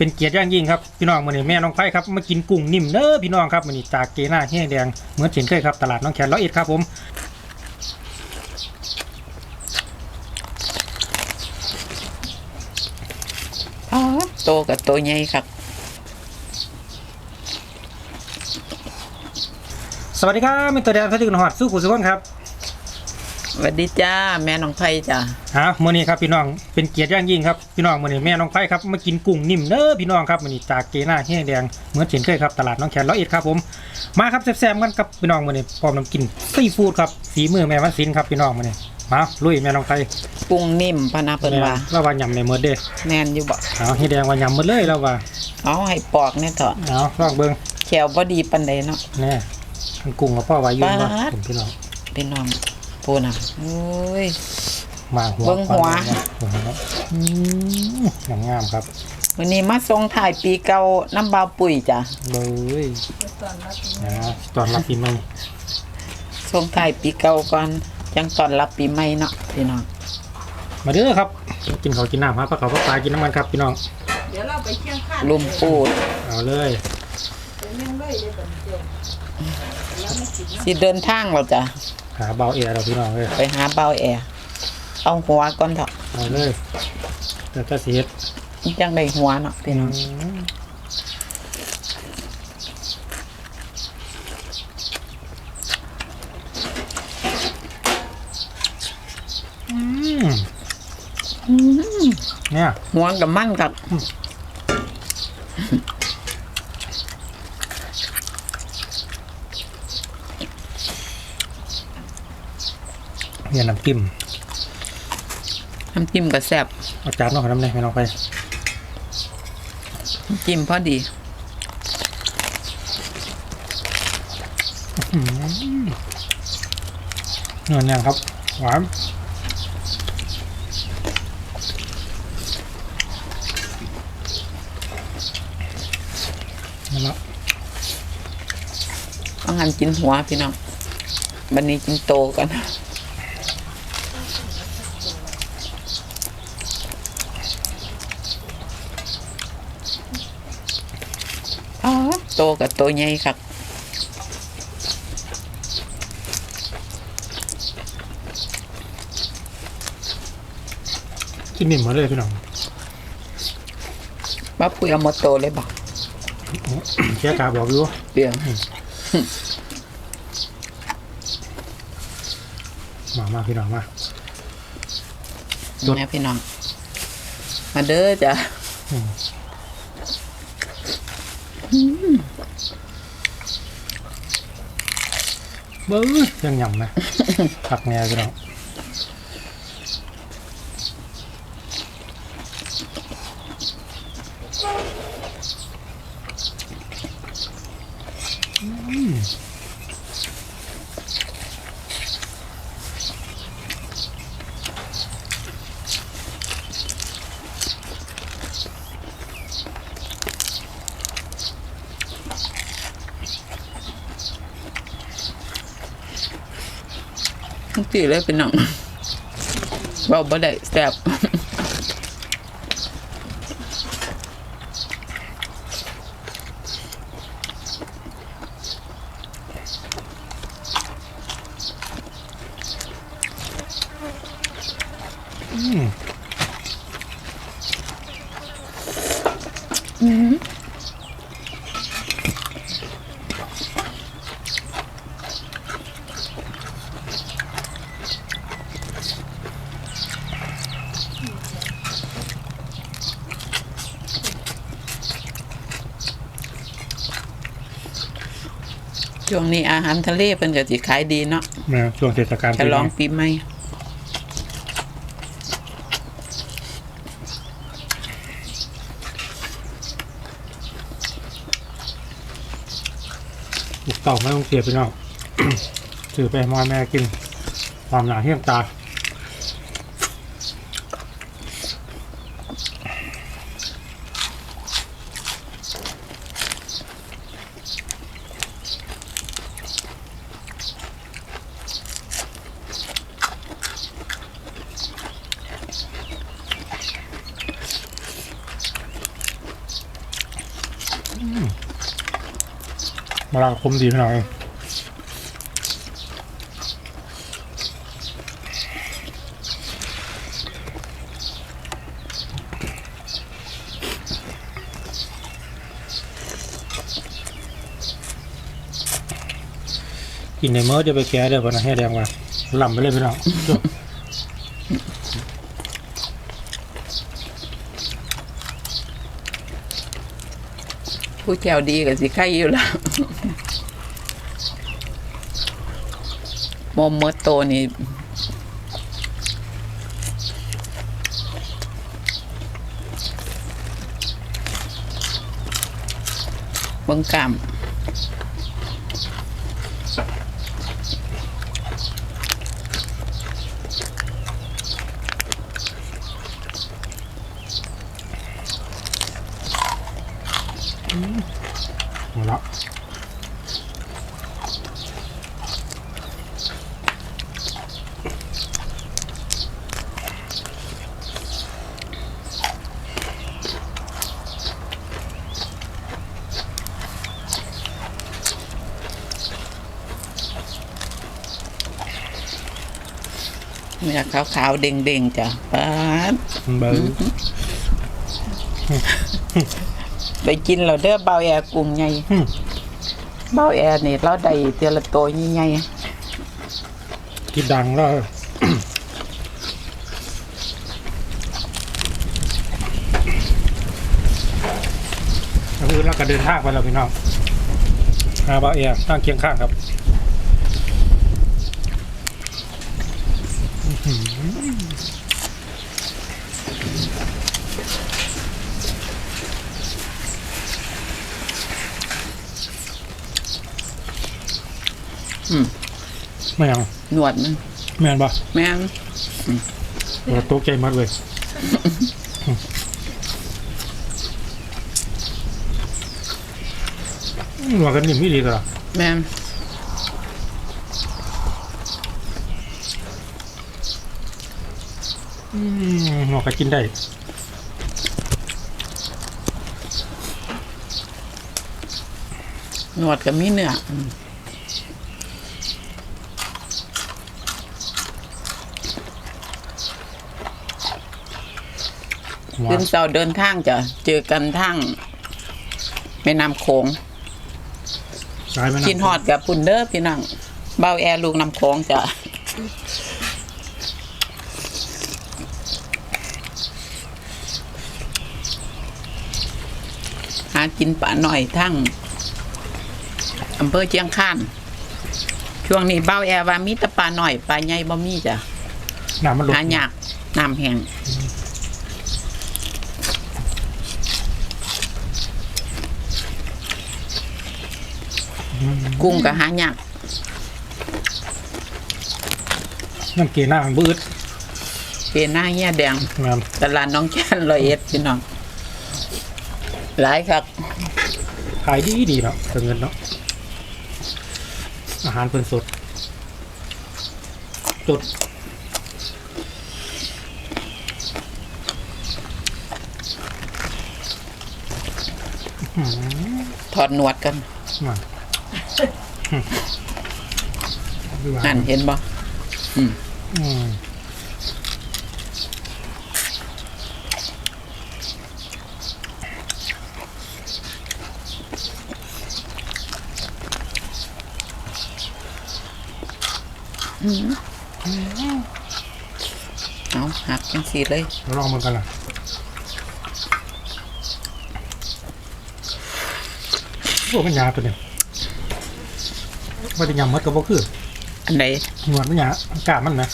เป็นเกียรติอย่างยิ่งครับพี่น้องมื้อนี้แม่น้องไผ่ครับมากินกุ้งนิ่มเด้อพี่น้องครับมื้อนี้จากเกน่าแห้งแดงเหมือนเช่นเคยครับตลาดน้องแขนร้อยเอ็ดครับผมอ๋อโตกับโตใหญ่ครับสวัสดีครับมิสเตอร์แดนพัชรหอดสู้ขุสุขนครับ สวัสดีจ้า แม่น้องไผ่จ้าฮะมื้อนี้ครับพี่น้องเป็นเกียรติอย่างยิ่งครับพี่น้องมื้อนี้แม่น้องไผ่ครับมากินกุ้งนิ่มเด้อพี่น้องครับมื้อนี้จากเกน่าแห้งแดงเหมือนเช่นเคยครับตลาดน้องแขนร้อยเอ็ดครับผมมาครับแซ่บๆกันครับพี่น้องมื้อนี้พร้อมน้ำกินซีฟู้ดครับฝีมือแม่วันศิลป์ครับพี่น้องมื้อนี้มาลุยแม่น้องไผ่ปรุงนิ่มพะนาเพิ่นว่าแล้วว่าหยำในมือเด้อแน่นอยู่บ่เอาให้แดงว่าหยำหมดเลยแล้วว่าเอาให้ปอกเนี่ยเถอะเอาลองเบิ่งแขวบ่ดีปานใดเนาะแนี่มันกุ้งกับพ่อวายุนบ่ปาดผมพี่น้องพี่น้อง พูน่ะโอ้ย มาหัวเบิ่งหัวหัวครับอืมอย่างงามครับวันนี้มาส่งถ่ายปีเก่าน้ำบาวปุ๋ยจ้ะเลยนะตอนรับปีใหม่ส่งถ่ายปีเก่าก่อนจังตอนรับปีใหม่เนาะพี่น้องมาเด้อครับ กินข้าวกินน้ำครับปลาเขาปลาปลากินน้ำมันครับพี่น้องเดี๋ยวเราไปเชียงคานลุมปูดเอาเลยไปเรื่องเลยเดี๋ยวก่อนเดี๋ยวแล้วไม่กินสิเดินทางเราจ้ะ หาเบาเอร์เราพี่น้องเลยไปหาเบาวแอร์เอาหัวก่อนเถอะเอาเลยแต่ก็เสียดจังได้หัวเนาะพี่น้องอืมเนี่ยหัวกับมันกับ เนี่ยน้ำจิ้มน้ำจิ้มก็แซ่บเอาจานนอกน้ำเลยไม่ลองไปน้ำจิ้มพอดีเนื้อเนี่ยครับ หวานนั่นละต้องหันกินหัวพี่น้องบันนี้กินโตกัน อ๋อโตกับโตใหญ่ครับกินนิ่มหมาเลยพี่น้องบ้าปุยเอามาโตเลยบอกแค่กาบอกอยู่เปลี่ยนมามาพี่น้องมาจดแม่พี่น้อง มาเด้อจ้ะ เบ้อยังยำนะผักแง่พี่น้องอืม จีเลยพี่น้องเบาบ่ได้แซ่บอืม อาหารทะเลเพิ่นก็สิขายดีเนาะแม่ช่วงเทศกาลฉลองปีใหม่ปีใหม่ลูกเต่าไม่ต้องเสียพี่น้องถือไปให้มอแม่กิน ความหนาเที่ยงตา มาลาคมดีพี่น้องกินในเมื่อเดี๋ยวไปแก้เดี๋ยวพนะให้แดงว่าลำไปเลยพี่น้อง ผู้แถวดีกับสิไข่อยู่แล้วโมมเมอโตนี่บังกล้ามดละ เนื้อขาวๆเด้งๆจ้ะป๊าดเบิ้งไปกินเราเด้อเบาแอร์กลุ่มใหญ่อืมเบาแอร์นี่เราได้เทอละโตใหญ่คิดดังแล้วก็คือเราก็เดินทางไปแล้วพี่น้องอาบาเอียตั้งเคียงข้างครับ ๆ อืมไม่ยังหนวดมันแม่นปะแม่นเราตกใจมากเลยหนวดกันนิ่มไม่ดีกว่าแม่น อืมหนวดก็กินได้หนวดก็มีเนื้ออืมหวาขึ้นนเสาเดินทางจ้ะเจอกันทางแม่น้ำโขงสายไหมนะกินฮอดกับปุ่นเด้อพี่น้องเบาแอร์ลูกน้ำโขงจ้ะ หากินป่าหน่อยทั้งอำเภอเชียงคานช่วงนี้เบ้าแอร์ว่ามีแต่ปลาหน่อยปลาใหญ่บ่มีจ้ะน้ำมันลดหายากน้ำแห้งกุ้งก็หายากน้ำเกลือหน้ามันบืดเป็นหน้าเหี้ยแดงงามตลาดน้องแก้นร้อยเอ็ดพี่น้อง หลายครับขายดีดีเนาะเติมเงินเนาะอาหารเป็นสดจดถอดหนวดกันมานั่นเห็นบ่อืม เอาหักจังสีเลยลองมันกันล่ะพวกมันยาตัวเนี่ยว่าจะยำมัดกับบ่คือ อันไหนหนวดมันยาอากาศมันนะ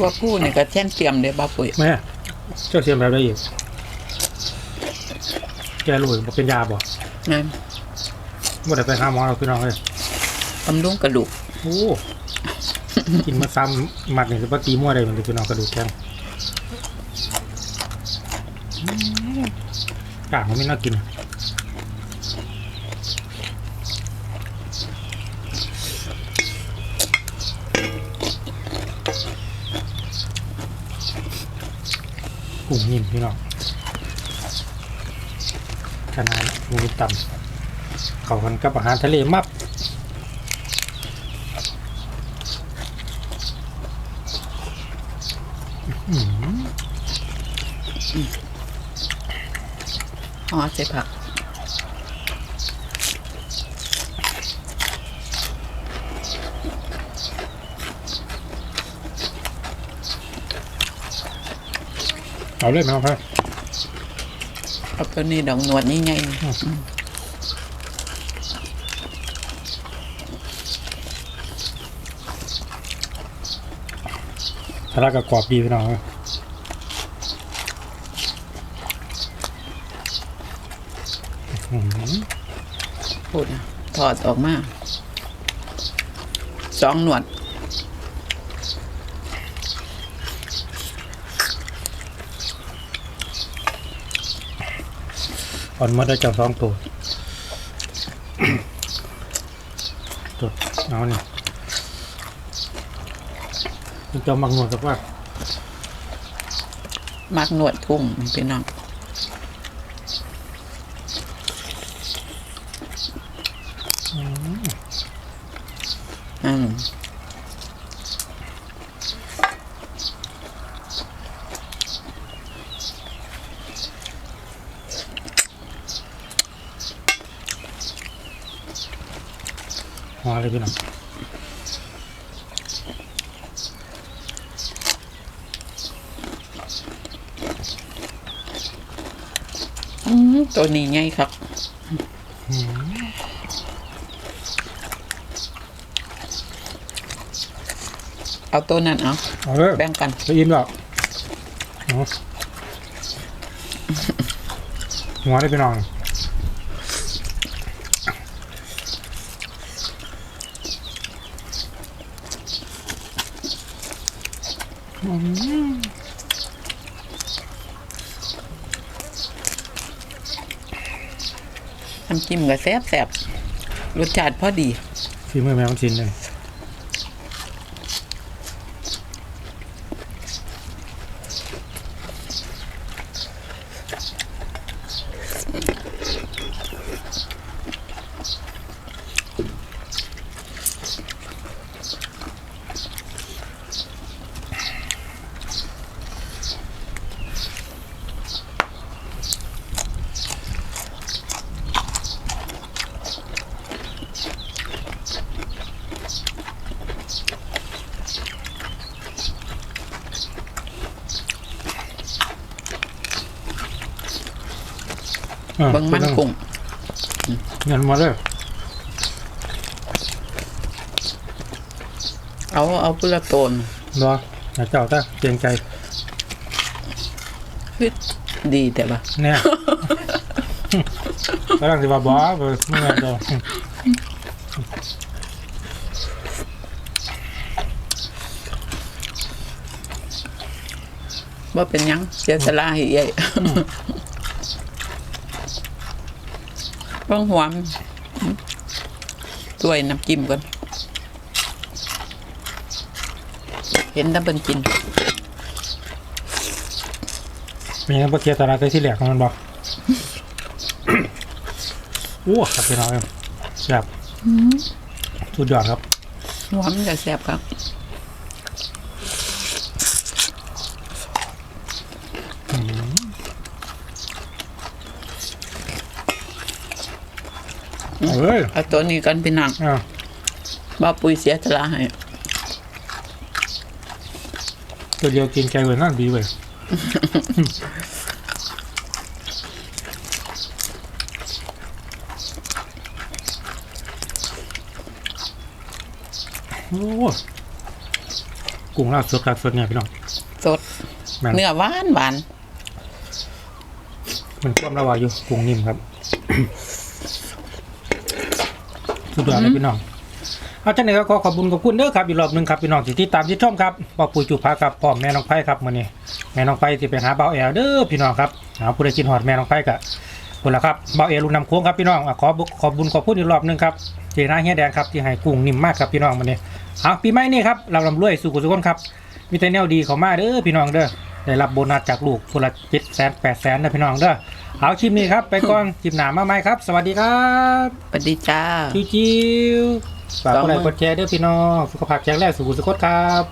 ทั่วผู้นี่ก็แช่นเตรียมเด้บ่ปุ๋ยแม่เจ้าเสียมแบบได้อีกแกรู้บอกเป็นยาบ่นั่นว่าได้ไปหาหมอเราพี่น้องเลยบำรุงกระดูกโอ้กินมาซ้ำหมัดนี่คือปตีมั่วได้เหมือนที่พี่น้องกระดูกแข็งอืมกากมันไม่น่ากิน กุ้งนิ่มพี่น้องขนาดหมูต่ำเข้ากันกับอาหารทะเลมับอ๋อใส่ผัก เอาเลยไหมครับพ่อเอาตัวนี้ดอกหนวดนี่ไงทะเลาะกับกรอบดีพี่น้องครับอื้อหือพูดนะถอดออกมา สองหนวด อ่อนมาได้จับสองตัวตัวเอาเนี่ยมันจะมักหนวดกับว่า มักหนวดกุ้งพี่น้องอืม หัวเลยพี่น้องอืมตัวนี้ไงครับเอาตัวนั้นเอาเอาเลยแบ่งกันได้ยินเปล่าเอาหัวเลยพี่น้อง น้ำจิ้มก็แซ่บแซ่บรสชาติพอดีฝีมือแม่ของชินเลย อะ เบิ่ง มันกุ้งเงินมาเลยเอาเอาเปลือกโตนรออย่าเจ้าตาเกรงใจคือดีแต่ว่าเนี่ยกำลังสิว่าบ้าเบอร์ไม่งั้นเจ้าว่าเป็นหยังเสียสละให้ใหญ่ เบิ่งหวมด้วยน้ำจิ้มก่อนเห็นแตะเบิ่งกินมีงั้นพอเทียตลาดได้ที่แหลกของมันบอกโอ้ครับพี่น้องครับแบบสุดยอดครับหวมจะแซ่บครับ เอ้ยเอาตัวนี้กันพี่นังอ้าวบ่าปุ๋ยเสียสละให้ตัวเดียวกินใจเว้ยนั่นดีเว้ยโอ้กุ้งลาดสดลาดสดเนี่ยพี่น้องสดแม่นเนื้อหวานหวานมันความระวายอยู่กุ้งนิ่มครับ สุดยอดเลยพี่น้องเอาจังไหนก็ขอขอบคุณขอบคุณเด้อครับอีกรอบหนึ่งครับพี่น้องที่ติดตามที่ชมครับบอกปุ๋ยจุภาครับพ่อมแม่น้องไผ่ครับมื้อนี้แม่น้องไผ่ที่ไปหาเบาแอลเด้อพี่น้องครับหาผู้ใดกินหอดแม่น้องไผ่กะคนละครับเบาแอลลูกน้ำโค้งครับพี่น้องอะขอบุขอบบุญขอบคุณอีกรอบหนึ่งครับเจนาเฮียแดงครับที่ให้กุ้งนิ่มมากครับพี่น้องมื้อนี้เอาปีใหม่นี่ครับเราลำรวยสู่กุศลครับมีแต่แนวดีเข้ามาเด้อพี่น้องเด้อ ได้รับโบนัสจากลูกคนละเจ็ดแสนแปดแสนนะพี่น้องเด้อเอาคลิปนี้ครับ ไปก่อนคลิปหนามาใหม่ครับ สวัสดีครับสวัสดีจ้า จิวจิวฝากกดไลค์กดแชร์ด้วยพี่น้องสุขภาพแข็งแรงสุขสุขครับ